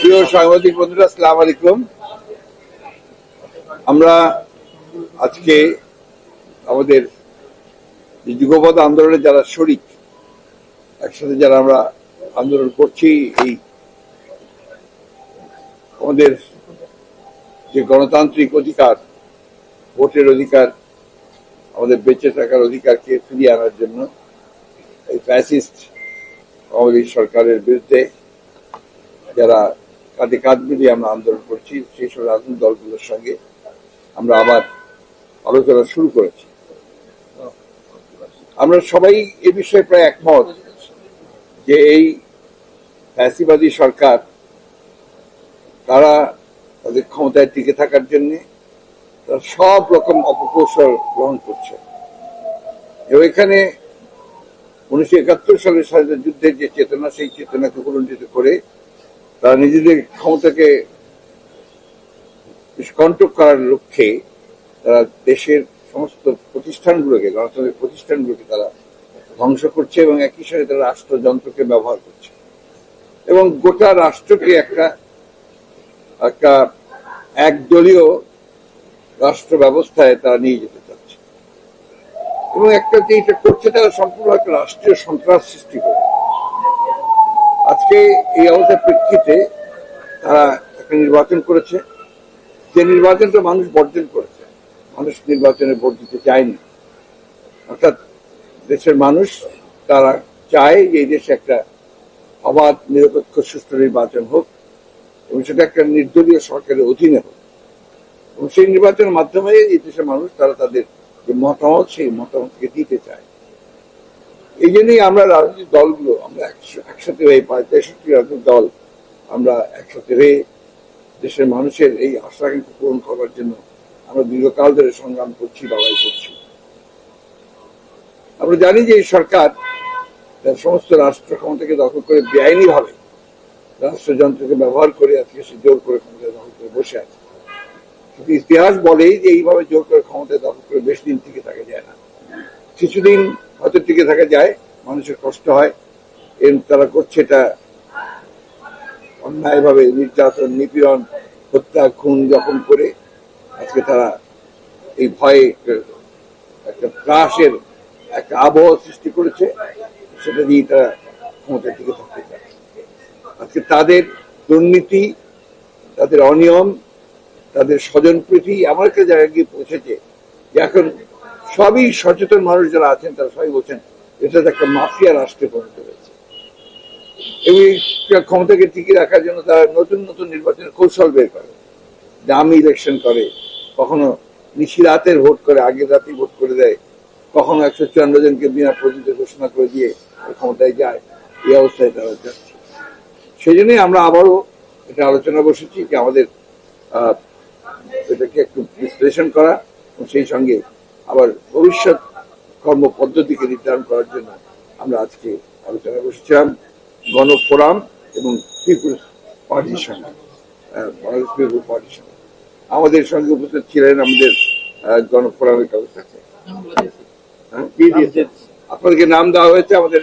প্রিয় সাংবাদিক বন্ধুরা, আসসালাম আলাইকুম। আমরা আজকে আমাদের যুগপথ আন্দোলনে যারা শরিক, একসাথে যারা আমরা আন্দোলন করছি, এই আমাদের যে গণতান্ত্রিক অধিকার, ভোটের অধিকার, আমাদের বেঁচে থাকার অধিকারকে ফিরিয়ে আনার জন্য এই ফ্যাসিস্ট আওয়ামী সরকারের বিরুদ্ধে যারা কাঁধে কাঁধ মিলিয়ে আমরা আন্দোলন করছি সেই সব রাজনৈতিক দলগুলোর সঙ্গে। আমরা আবার আলোচনা শুরু করেছি। আমরা সবাই এ বিষয়ে প্রায় একমত যে এই ফ্যাসিবাদী সরকার, তারা তাদের ক্ষমতায় টিকে থাকার জন্য তারা সব রকম অপকৌশল গ্রহণ করছে। এবং এখানে উনিশশো একাত্তর সালের স্বাধীনতা যুদ্ধের যে চেতনা, সেই চেতনাকে পুনর্জিত করে তারা নিজেদের ক্ষমতাকে কন্ট্রোল করার লক্ষ্যে তারা দেশের সমস্ত প্রতিষ্ঠানগুলোকে, গণতান্ত্রিক প্রতিষ্ঠানগুলোকে তারা ধ্বংস করছে এবং একই সাথে তারা রাষ্ট্রযন্ত্রকে ব্যবহার করছে। এবং গোটা রাষ্ট্রকে একটা একটা একদলীয় রাষ্ট্র ব্যবস্থায় তারা নিয়ে যেতে চাচ্ছে। এবং একটা যে এটা করছে, তারা সম্পূর্ণ একটা রাষ্ট্রীয় সন্ত্রাস সৃষ্টি করে। আজকে এই অবস্থার প্রেক্ষিতে তারা একটা নির্বাচন করেছে। যে নির্বাচনটা মানুষ বর্জন করেছে। মানুষ নির্বাচনে ভোট দিতে চায়নি। অর্থাৎ দেশের মানুষ তারা চায় যে এই দেশে একটা অবাধ, নিরপেক্ষ, সুষ্ঠু নির্বাচন হোক এবং সেটা একটা নির্দলীয় সরকারের অধীনে হোক। এবং সেই নির্বাচনের মাধ্যমে এই দেশের মানুষ, তারা তাদের যে মতামত, সেই মতামতকে দিতে চায়। এই জন্যই আমরা রাজনৈতিক দলগুলো, আমরা একসাথে হয়ে প্রায় তেষট্টি রাজনৈতিক দল আমরা একসাথে হয়ে দেশের মানুষের এই আশা কিন্তু পূরণ করার জন্য আমরা দীর্ঘকাল ধরে সংগ্রাম করছি, লড়াই করছি। আমরা জানি যে এই সরকার সমস্ত রাষ্ট্র ক্ষমতাকে দখল করে বেআইনি ভাবে রাষ্ট্রযন্ত্রকে ব্যবহার করে আজকে সে জোর করে ক্ষমতা দখল করে বসে আছে। কিন্তু ইতিহাস বলেই যে এইভাবে জোর করে ক্ষমতা দখল করে বেশ দিন থেকে থাকা যায় না। কিছুদিন হয়তো টিকে থাকা যায়, মানুষের কষ্ট হয়। এর তারা করছে এটা অন্যায়ভাবে, নির্যাতন, নিপীড়ন, হত্যা, খুন যখন করে, আজকে তারা এই ভয়ে একটা- ত্রাসের একটা আবহাওয়া সৃষ্টি করেছে, সেটা দিয়ে তারা ক্ষমতা টিকে থাকতে চায়। আজকে তাদের দুর্নীতি, তাদের অনিয়ম, তাদের স্বজনপ্রীতি আমার একটা জায়গায় গিয়ে পৌঁছেছে যে এখন সবই সচেতন মানুষ যারা আছেন, তারা সবাই বলছেন, এটা একটা মাফিয়া রাষ্ট্রে পরিণত হয়েছে। এবং এই ক্ষমতাকে টিকিয়ে রাখার জন্য তারা নতুন নতুন নির্বাচনের কৌশল বের করে। দামি ইলেকশন করে, কখনো নিশি রাতের ভোট করে, আগের রাতেই ভোট করে দেয়, কখনো একশো চুয়ান্ন জনকে বিনা প্রতিদ্বন্দ্বী ঘোষণা করে দিয়ে ক্ষমতায় যায়, এই অবস্থায় তারা যাচ্ছে। সেই জন্যই আমরা আবারও এটা আলোচনা বসেছি যে আমাদের এটাকে একটু বিশ্লেষণ করা সেই সঙ্গে আবার ভবিষ্যৎ কর্ম পদ্ধতিকে নির্ধারণ করার জন্য আমরা আজকে আলোচনা বসেছিলাম গণফোরাম এবং পিপুলস পার্টির সঙ্গে বাংলাদেশ পিপুল পার্টির সঙ্গে আমাদের সঙ্গে উপস্থিত ছিলেন আমাদের গণফোরামের ব্যবস্থা হ্যাঁ আপনাদেরকে নাম দেওয়া হয়েছে আমাদের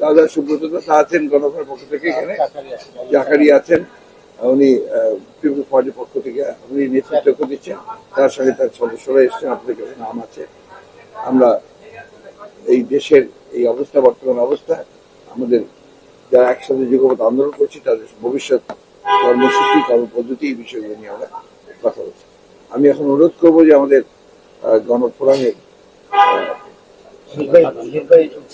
দাদা সুব্রত দাস আছেন গণফোরামের পক্ষ থেকে এখানে। জাকারি আছেন। উনি পিপুল পার্টির পক্ষ থেকে উনি নেতৃত্ব দিচ্ছেন। তার সঙ্গে তার সদস্যরা এসছেন আপনাদের কাছে নাম আছে। আমরা এই দেশের এই অবস্থা বর্তমান অবস্থা আমাদের যারা একসাথে যুগপথ আন্দোলন করছি তাদের ভবিষ্যৎ কর্মসূচি কর্মপদ্ধতি এই বিষয়গুলো নিয়ে আমরা কথা বলছি। আমি এখন অনুরোধ করব যে আমাদের গণফোরামের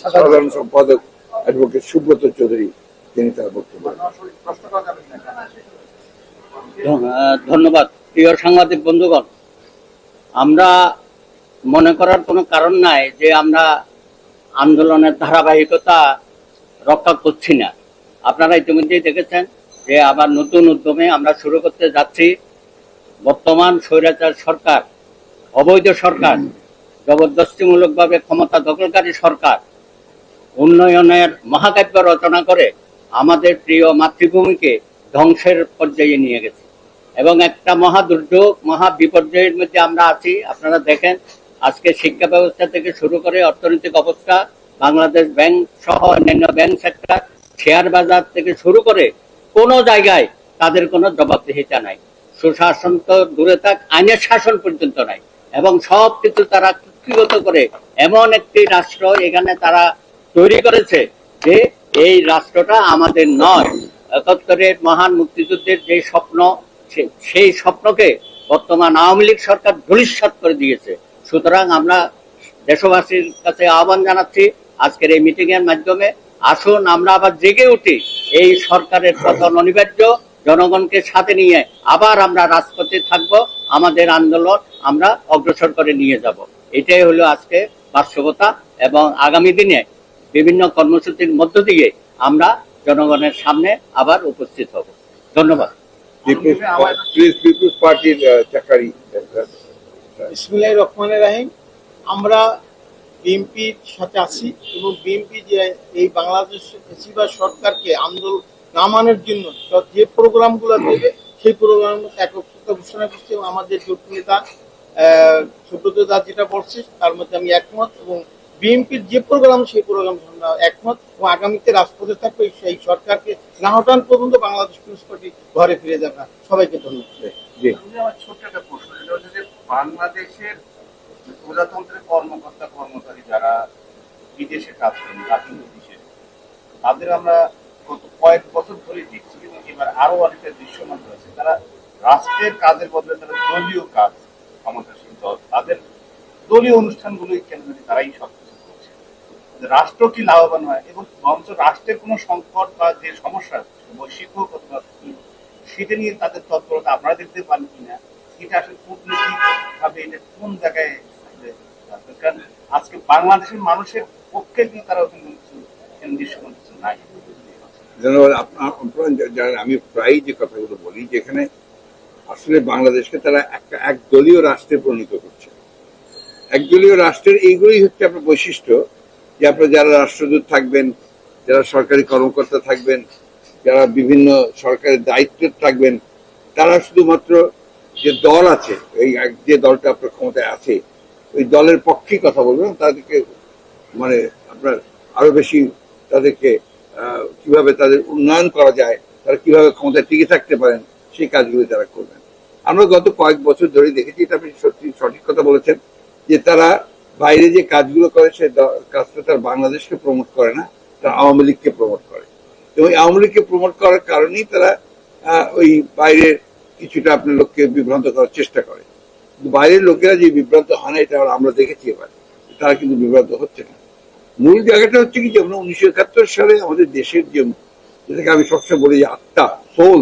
সাধারণ সম্পাদক অ্যাডভোকেট সুব্রত চৌধুরী তিনি তার বক্তব্য ধন্যবাদ, প্রিয় সাংবাদিক বন্ধুগণ। আমরা মনে করার কোনো কারণ নাই যে আমরা আন্দোলনের ধারাবাহিকতা রক্ষা করছি না। আপনারা ইতিমধ্যেই দেখেছেন যে আবার নতুন উদ্যমে আমরা শুরু করতে যাচ্ছি। বর্তমান স্বৈরাচার সরকার, অবৈধ সরকার, জবরদস্তিমূলকভাবে ক্ষমতা দখলকারী সরকার, উন্নয়নের মহাকাব্য রচনা করে আমাদের প্রিয় মাতৃভূমিকে ধ্বংসের পর্যায়ে নিয়ে গেছে। এবং একটা মহা দুর্যোগ, মহা বিপর্যয়ের মধ্যে আমরা আছি। আপনারা দেখেন, আজকে শিক্ষা ব্যবস্থা থেকে শুরু করে অর্থনৈতিক অবস্থা, বাংলাদেশ ব্যাংক সহ অন্যান্য ব্যাংক সেক্টর শেয়ার বাজার থেকে শুরু করে কোনো জায়গায় তাদের কোনো জবাবদিহিতা নাই। সুশাসন তো দূরে থাক, আইনের শাসন পর্যন্ত নাই। এবং সব কিছু তারা কুক্ষিগত করে এমন একটি রাষ্ট্র এখানে তারা তৈরি করেছে যে এই রাষ্ট্রটা আমাদের নয়। একাত্তরের মহান মুক্তিযুদ্ধের যে স্বপ্ন সেই স্বপ্নকে বর্তমান আওয়ামী লীগ সরকার ধূলিসাৎ করে দিয়েছে। সুতরাং আমরা দেশবাসীর কাছে আহ্বান জানাচ্ছি, আজকের এই মিটিং এর মাধ্যমে আসুন, আমরা আবার জেগে উঠি এই সরকারের পতন অনিবার্য। জনগণকে সাথে নিয়ে আবার আমরা রাজপথে থাকব, আমাদের আন্দোলন আমরা অগ্রসর করে নিয়ে যাব। এটাই হলো আজকে বাস্তবতা এবং আগামী দিনে বিভিন্ন কর্মসূচির মধ্য দিয়ে আমরা জনগণের সামনে আবার উপস্থিত হব। ধন্যবাদ। পিপুলস পিপুলস পার্টির চাকারি। ইসমিল্লাহ রহমানের রাহিম। আমরা বিএনপির সাথে আছি এবং বিএনপি যে এই বাংলাদেশ বেশিরভাগ সরকারকে আন্দোলন নামানোর জন্য যে প্রোগ্রামগুলো দেবে সেই প্রোগ্রাম একত্রিত ঘোষণা করছে এবং আমাদের জোট নেতা সুব্রত দাস যেটা বলছে তার মধ্যে আমি একমত এবং বিএনপির যে প্রোগ্রাম সেই প্রোগ্রাম আমরা একমত এবং আগামীতে রাজপথে থাকবে সেই সরকারকে না হটান পর্যন্ত বাংলাদেশ কমিউনিস্ট পার্টি ঘরে ফিরে যাবে না। সবাইকে ধন্যবাদ। জি আমার ছোট্ট একটা প্রশ্ন সেটা হচ্ছে যে বাংলাদেশের প্রজাতন্ত্রের কর্মকর্তা কর্মচারী যারা বিদেশে কাজ করেন বিদেশে তাদের আমরা গত কয়েক বছর ধরে দেখছি এবং এবার আরও অনেকটা দৃশ্যমান হয়েছে। তারা রাষ্ট্রের কাজের বদলে তারা দলীয় কাজ ক্ষমতাসীন দল তাদের দলীয় অনুষ্ঠানগুলোই কেন্দ্র করে তারাই সব রাষ্ট্র কি লাভবান হয় এবং বরঞ্চ রাষ্ট্রের কোনো সংকট বা যে সমস্যা, বৈশ্বিক হোক অথবা সেটা নিয়ে তাদের তৎপরতা আপনারা দেখতে পান কিনা, এটা আসলে কূটনৈতিক ভাবে এটা কোন জায়গায় কারণ আজকে বাংলাদেশের মানুষের পক্ষে কিন্তু তারা ওখানে কিছু দৃশ্যমান কিছু নাই। আমি প্রায় যে কথাগুলো বলি যেখানে আসলে বাংলাদেশকে তারা একটা একদলীয় রাষ্ট্রে পরিণত করছে। একদলীয় রাষ্ট্রের এইগুলোই হচ্ছে আপনার বৈশিষ্ট্য। যে আপনার যারা রাষ্ট্রদূত থাকবেন, যারা সরকারি কর্মকর্তা থাকবেন, যারা বিভিন্ন সরকারি দায়িত্বে থাকবেন, তারা শুধুমাত্র যে দল আছে, এই যে দলটা আপনার ক্ষমতায় আছে, ওই দলের পক্ষেই কথা বলবেন, তাদেরকে মানে আপনার আরও বেশি তাদেরকে কীভাবে তাদের উন্নয়ন করা যায়, তারা কীভাবে ক্ষমতায় টিকে থাকতে পারেন, সেই কাজগুলি তারা করবেন। আমরা গত কয়েক বছর ধরে দেখেছি, এটা আপনি সত্যি সঠিক কথা বলেছেন, যে তারা বাইরে যে কাজগুলো করে সে কাজটা তার বাংলাদেশকে প্রমোট করে না, তারা আওয়ামী লীগকে প্রমোট করে। এবং আওয়ামী লীগকে প্রমোট করার কারণেই তারা ওই বাইরের কিছুটা আপনার লোককে বিভ্রান্ত করার চেষ্টা করে। বাইরের লোকেরা যে বিভ্রান্ত হয় না, এটা আমরা দেখেছি এবার। তারা কিন্তু বিভ্রান্ত হচ্ছে না। মূল জায়গাটা হচ্ছে কি যেমন উনিশশো একাত্তর সালে আমাদের দেশের যে, যেটাকে আমি সবসময় বলি যে আত্মা সোল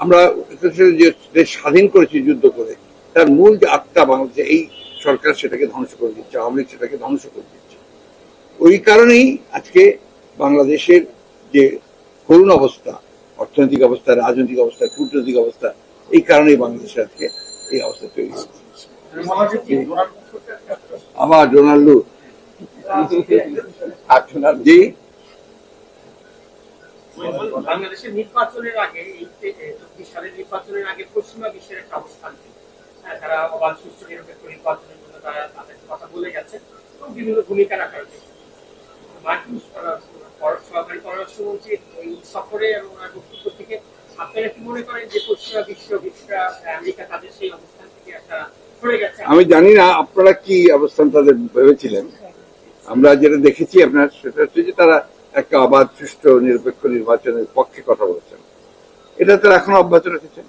আমরা যে দেশ স্বাধীন করেছি যুদ্ধ করে, তার মূল যে আত্মা বাংলাদেশে, এই সরকার সেটাকে ধ্বংস করে দিচ্ছে আওয়ামী লীগ সেটাকে ধ্বংস করে দিচ্ছে। ওই কারণেই আজকে বাংলাদেশের যে করুণ অবস্থা অর্থনৈতিক অবস্থা রাজনৈতিক অবস্থা কূটনৈতিক অবস্থা এই কারণেই বাংলাদেশে আজকে এই অবস্থা তৈরি হচ্ছে। আবার ডোনাল্ডো জি। বাংলাদেশের নির্বাচনের আগে এই চব্বিশ সালের নির্বাচনের আগে পশ্চিমা বিশ্বের একটা অবস্থান ছিল। হ্যাঁ, তারা নিরপেক্ষ নির্বাচনের জন্য তারা তাদের কথা বলে গেছে এবং বিভিন্ন ভূমিকা চেষ্টা করছে। মার্কিন সরকারি পররাষ্ট্রমন্ত্রী এই সফরে এবং ওনার বক্তব্য থেকে আপনারা কি মনে করেন যে পশ্চিমা বিশ্বা আমেরিকা তাদের সেই অবস্থান থেকে একটা আমি জানি না আপনারা কি অবস্থান তাদের ভেবেছিলেন? আমরা যেটা দেখেছি আপনার সেটা হচ্ছে যে তারা একটা অবাধ সুষ্ঠু নিরপেক্ষ নির্বাচনের পক্ষে কথা বলেছেন। এটা তারা এখন অব্যাহত রেখেছেন।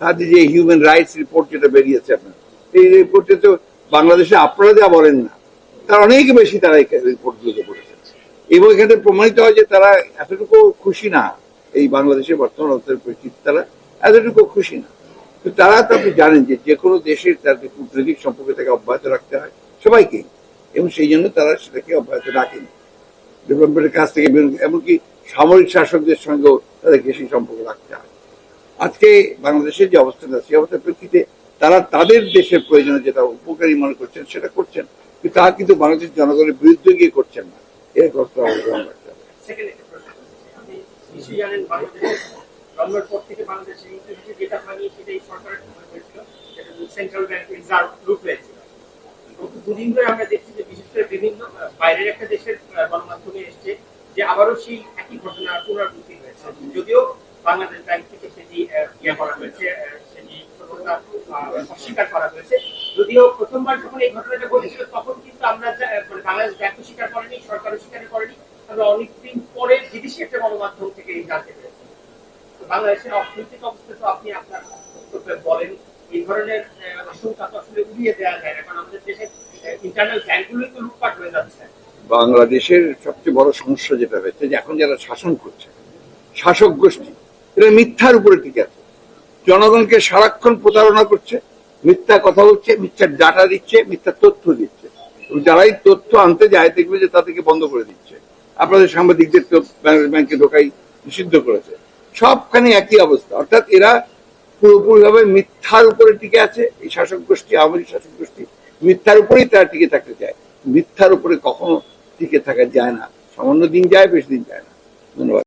তাদের যে হিউম্যান রাইটস রিপোর্ট যেটা বেরিয়েছে আপনার, এই রিপোর্টে তো বাংলাদেশে আপনারা যা বলেন না, তার অনেক বেশি তারা এই রিপোর্টগুলোকে পড়েছেন এবং এখানে প্রমাণিত হয় যে তারা এতটুকু খুশি না, এই বাংলাদেশের বর্তমান অবস্থার পরিস্থিতি তারা এতটুকু খুশি না। তো তারা তো আপনি জানেন যে যে কোনো দেশের তাদের কূটনৈতিক সম্পর্কে তাকে অব্যাহত রাখতে হয়, সবাইকে। এবং সেই জন্য তারা সেটাকে অব্যাহত রাখেন। ডেভেলপমেন্টের কাছ থেকে এমনকি সামরিক শাসকদের সঙ্গেও তাদেরকে সেই সম্পর্ক রাখতে হয়। আজকে বাংলাদেশের যে অবস্থাটা সেই অবস্থার প্রেক্ষিতে তারা তাদের দেশের প্রয়োজনে যেটা উপকারী মনে করছেন, সেটা করছেন। কিন্তু তা কিন্তু বাংলাদেশের জনগণের বিরুদ্ধে গিয়ে করছেন না। এর কষ্ট অবদান রাখতে হবে যদিও বাংলাদেশ ব্যাংক থেকে সেটি ইয়ে করা হয়েছে সেটি অস্বীকার করা হয়েছে। যদিও প্রথমবার যখন এই ঘটনাটা ঘটেছিল, তখন কিন্তু আমরা মানে বাংলাদেশ ব্যাংকও স্বীকার করেনি, সরকারও স্বীকার করেনি। আমরা অনেকদিন পরে বিদেশি একটা গণমাধ্যম থেকে এই জানতে পেরেছি। বাংলাদেশের অর্থনৈতিক অবস্থা তো আপনি আপনার বক্তব্যে বলেন, এই ধরনের আশঙ্কা তো আসলে উড়িয়ে দেওয়া যায় না, কারণ আমাদের দেশের ইন্টারনাল ব্যাংকগুলোই তো লুটপাট হয়ে যাচ্ছে। বাংলাদেশের সবচেয়ে বড় সমস্যা যেটা হয়েছে যে এখন যারা শাসন করছে, শাসক গোষ্ঠী এরা মিথ্যার উপরে টিকে আছে জনগণকে সারাক্ষণ প্রতারণা করছে, মিথ্যা কথা বলছে, মিথ্যা ডাটা দিচ্ছে, মিথ্যা তথ্য দিচ্ছে। যারাই তথ্য আনতে যায়, দেখবে যে তাদেরকে বন্ধ করে দিচ্ছে। আপনাদের সাংবাদিকদের তো ব্যাংকে ঢোকাই নিষিদ্ধ করেছে। সবখানে একই অবস্থা। অর্থাৎ এরা পুরোপুরিভাবে মিথ্যার উপরে টিকে আছে। এই শাসক গোষ্ঠী, আওয়ামী শাসক গোষ্ঠী মিথ্যার উপরেই তারা টিকে থাকতে চায়। মিথ্যার উপরে কখনো টিকে থাকা যায় না। সামান্য দিন যায়, বেশি দিন যায় না। ধন্যবাদ।